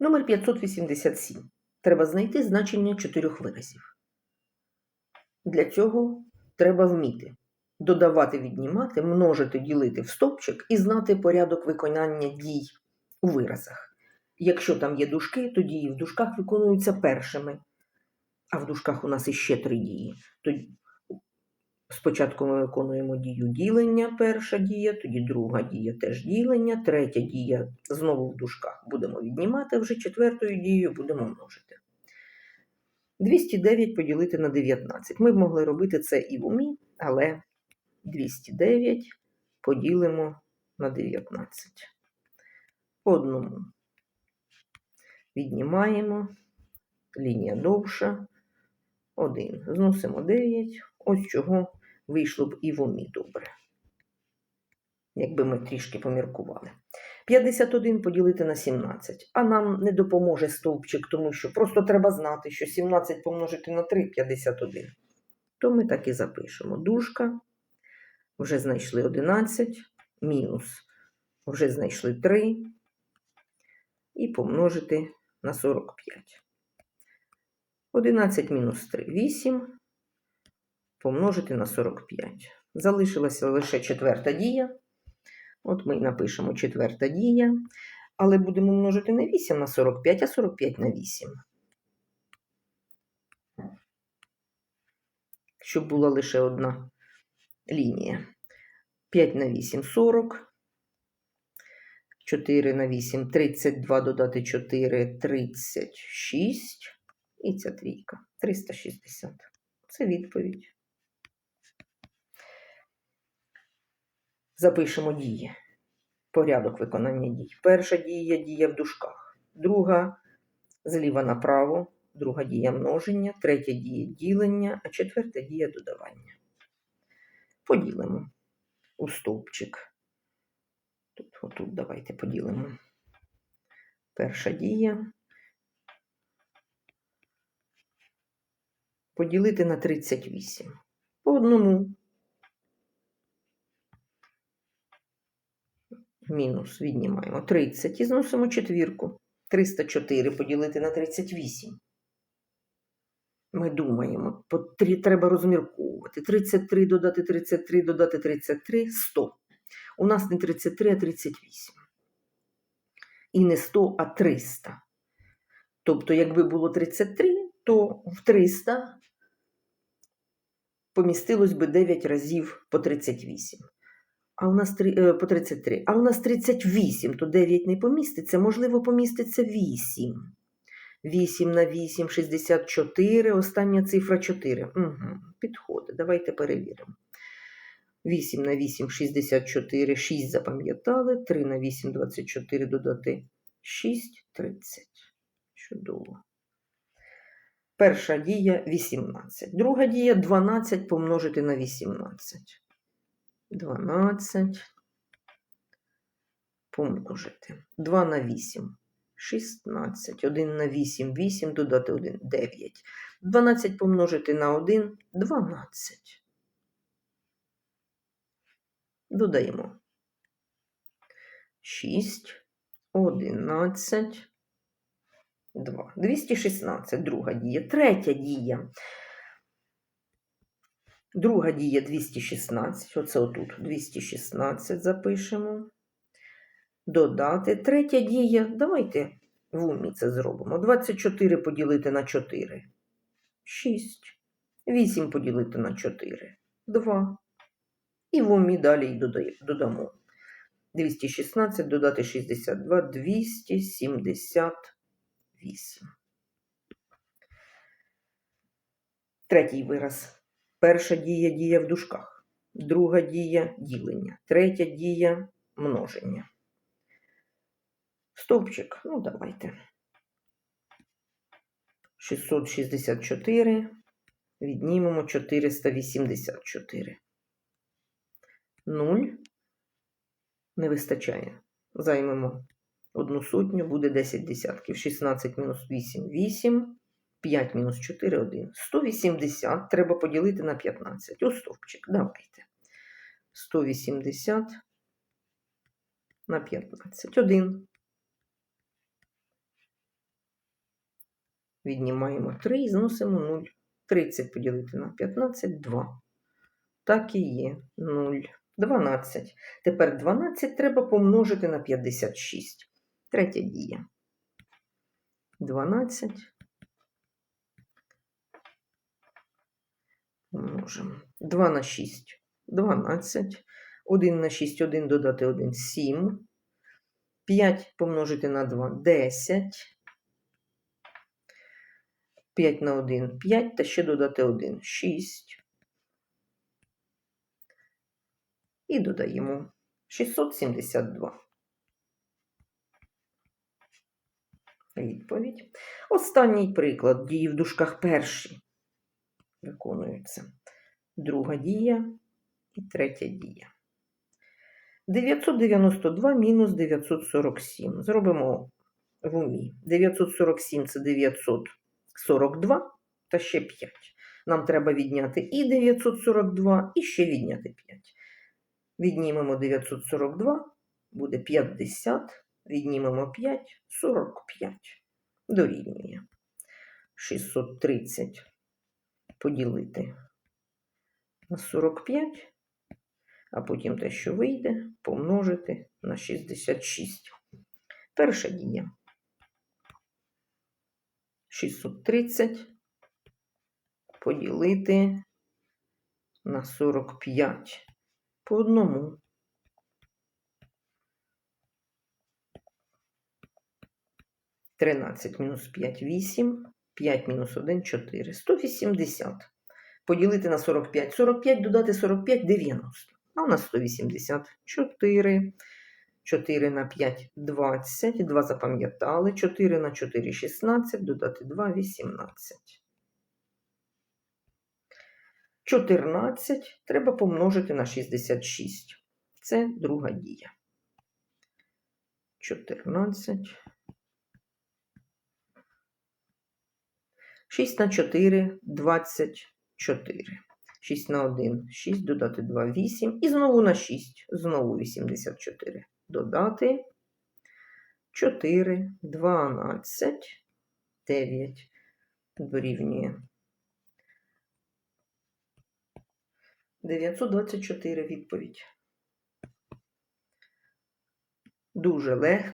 Номер 587. Треба знайти значення чотирьох виразів. Для цього треба вміти додавати, віднімати, множити, ділити в стовпчик і знати порядок виконання дій у виразах. Якщо там є дужки, то дії в дужках виконуються першими, а в дужках у нас іще три дії. Спочатку ми виконуємо дію ділення, перша дія, тоді друга дія теж ділення, третя дія знову в дужках будемо віднімати, вже четвертою дією будемо множити. 209 поділити на 19. Ми б могли робити це і в умі, але 209 поділимо на 19. По одному. Віднімаємо. Лінія довша. 1. Зносимо 9. Ось чого вийшло б і в умі добре. Якби ми трішки поміркували. 51 поділити на 17. А нам не допоможе стовпчик, тому що просто треба знати, що 17 помножити на 3 51. То ми так і запишемо. Дужка. Вже знайшли 11, мінус. Вже знайшли 3. І помножити на 45. 11 мінус 3 8. Помножити на 45. Залишилася лише четверта дія. От ми напишемо четверта дія. Але будемо множити не 8 на 45, а 45 на 8. Щоб була лише одна лінія. 5 на 8 40. 4 на 8 32 додати 4 36. І ця трійка 360. Це відповідь. Запишемо дії. Порядок виконання дій. Перша дія дія в дужках. Друга зліва направо, друга дія множення, третя дія ділення, а четверта дія додавання. Поділимо у стовпчик. Тут, отут давайте поділимо. Перша дія. Поділити на 38. По одному. Мінус віднімаємо 30 і зносимо четвірку. 304 поділити на 38. Ми думаємо, по три треба розмірковувати. 33 додати 33 додати 33 100. У нас не 33, а 38. І не 100, а 300. Тобто, якби було 33, то в 300 помістилось би 9 разів по 38. А у нас три- е, по 33. А у нас 38, то 9 не поміститься, можливо, поміститься 8. 8 на 8, 64, остання цифра 4. Угу, підходить. Давайте перевіримо. 8 на 8, 64, 6 запам'ятали, 3 на 8, 24 додати 6, 30. Чудово. Перша дія 18. Друга дія 12 помножити на 18. 12 помножити. 2 на 8. 16. 1 на 8, 8, додати 1, 9. 12 помножити на 1, 12. Додаємо. 6, 11, 2. 216, друга дія. Третя дія. Друга дія 216. Оце отут 216 запишемо. Додати. Третя дія. Давайте в умі це зробимо. 24 поділити на 4. 6. 8 поділити на 4. 2. І в умі далі додамо. 216 додати 62, 278. Третій вираз. Перша дія дія в дужках. Друга дія ділення. Третя дія множення. Стовпчик. Ну, давайте. 664. Віднімемо 484. 0 не вистачає. Займемо одну сотню, буде 10 десятків. 16 мінус 8 8. 5 мінус 4 1. 180 треба поділити на 15. У стовпчик. Давайте. 180 на 15. 1. Віднімаємо 3 і зносимо 0. 30 поділити на 15 2. Так і є 0. 12. Тепер 12 треба помножити на 56. Третя дія. 12. Помножимо. 2 на 6. 12. 1 на 6, 1 додати 1, 7. 5 помножити на 2, 10. 5 на 1, 5, та ще додати 1, 6. І додаємо 672. Відповідь. Останній приклад. Дії в дужках перші виконуються. Друга дія і третя дія. 992 мінус 947. Зробимо в умі. 947 це 942 та ще 5. Нам треба відняти і 942, і ще відняти 5. Віднімемо 942, буде 50. Віднімемо 5, 45. Дорівнює. 630 поділити на 45, а потім те, що вийде, помножити на 66. Перша дія. 630 поділити на 45 по одному. Тринадцять мінус 5 – 8, 5 мінус 1 – 4. 180. Поділити на 45. 45 додати 45 – 90. А у нас 180. 4. 4 на 5 – 20. 2 запам'ятали. 4 на 4 – 16. Додати 2 – 18. 14 треба помножити на 66. Це друга дія. 14. 6 на 4 – 24. 6 на 1 – 6, додати 2 – 8. І знову на 6, знову 84. Додати 4, 12, 9 дорівнює 924 відповідь. Дуже легко.